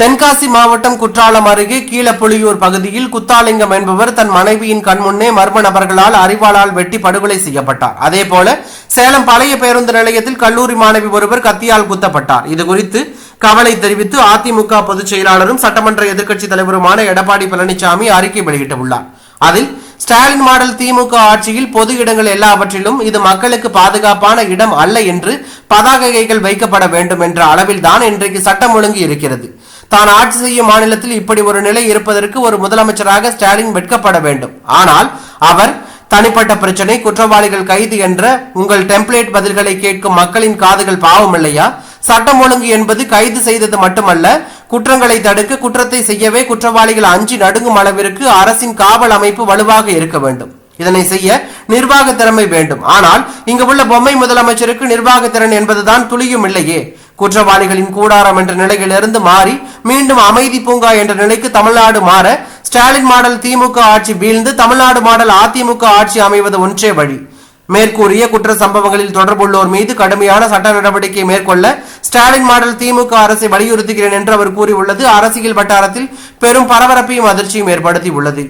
தென்காசி மாவட்டம் குற்றாலம் அருகே கீழப்புலியூர் பகுதியில் குத்தாலிங்கம் என்பவர் தன் மனைவியின் கண்முன்னே மர்ம நபர்களால் அறிவாளால் வெட்டி படுகொலை செய்யப்பட்டார். அதேபோல சேலம் பழைய பேருந்து நிலையத்தில் கல்லூரி மாணவி ஒருவர் கத்தியால் குத்தப்பட்டார். இது குறித்து கவலை தெரிவித்து அதிமுக பொதுச் செயலாளரும் சட்டமன்ற எதிர்க்கட்சித் தலைவருமான எடப்பாடி பழனிசாமி அறிக்கை வெளியிட்டுள்ளார் அதில் ஸ்டாலின் மாடல் திமுக ஆட்சியில் பொது இடங்கள் எல்லாவற்றிலும் இது மக்களுக்கு பாதுகாப்பான இடம் அல்ல என்று பதாகைகள் வைக்கப்பட வேண்டும் என்ற அளவில்தான் இன்றைக்கு சட்டம் ஒழுங்கு இருக்கிறது. தான் ஆட்சி செய்யும் மாநிலத்தில் இப்படி ஒரு நிலை இருப்பதற்கு ஒரு முதலமைச்சராக ஸ்டாலின் வெட்கப்பட வேண்டும். ஆனால் அவர் தனிப்பட்ட பிரச்சனை குற்றவாளிகள் கைது என்ற உங்கள் டெம்ப்ளேட் பதில்களை கேட்கும் மக்களின் காதுகள் பாவம் இல்லையா? சட்டம் ஒழுங்கு என்பது கைது செய்தது மட்டுமல்ல குற்றங்களை தடுக்க குற்றத்தை செய்யவே குற்றவாளிகள் அஞ்சி நடுங்கும் அளவிற்கு அரசின் காவல் அமைப்பு வலுவாக இருக்க வேண்டும். இதனை செய்ய நிர்வாக திறமை வேண்டும். ஆனால் இங்கு உள்ள பொம்மை முதலமைச்சருக்கு நிர்வாக திறன் என்பதுதான் துளியும் இல்லையே. குற்றவாளிகளின் கூடாரம் என்ற நிலையிலிருந்து மாறி மீண்டும் அமைதி பூங்கா என்ற நிலைக்கு தமிழ்நாடு மாற ஸ்டாலின் மாடல் திமுக ஆட்சி வீழ்ந்து தமிழ்நாடு மாடல் அதிமுக ஆட்சி அமைவது ஒன்றே வழி. மேற்கூறிய குற்ற சம்பவங்களில் தொடர்புள்ளோர் மீது கடுமையான சட்ட நடவடிக்கை மேற்கொள்ள ஸ்டாலின் மாடல் திமுக அரசை வலியுறுத்துகிறேன் என்று அவர் கூறியுள்ளது. அரசியல் வட்டாரத்தில் பெரும் பரபரப்பையும் அதிர்ச்சியும் ஏற்படுத்தியுள்ளது.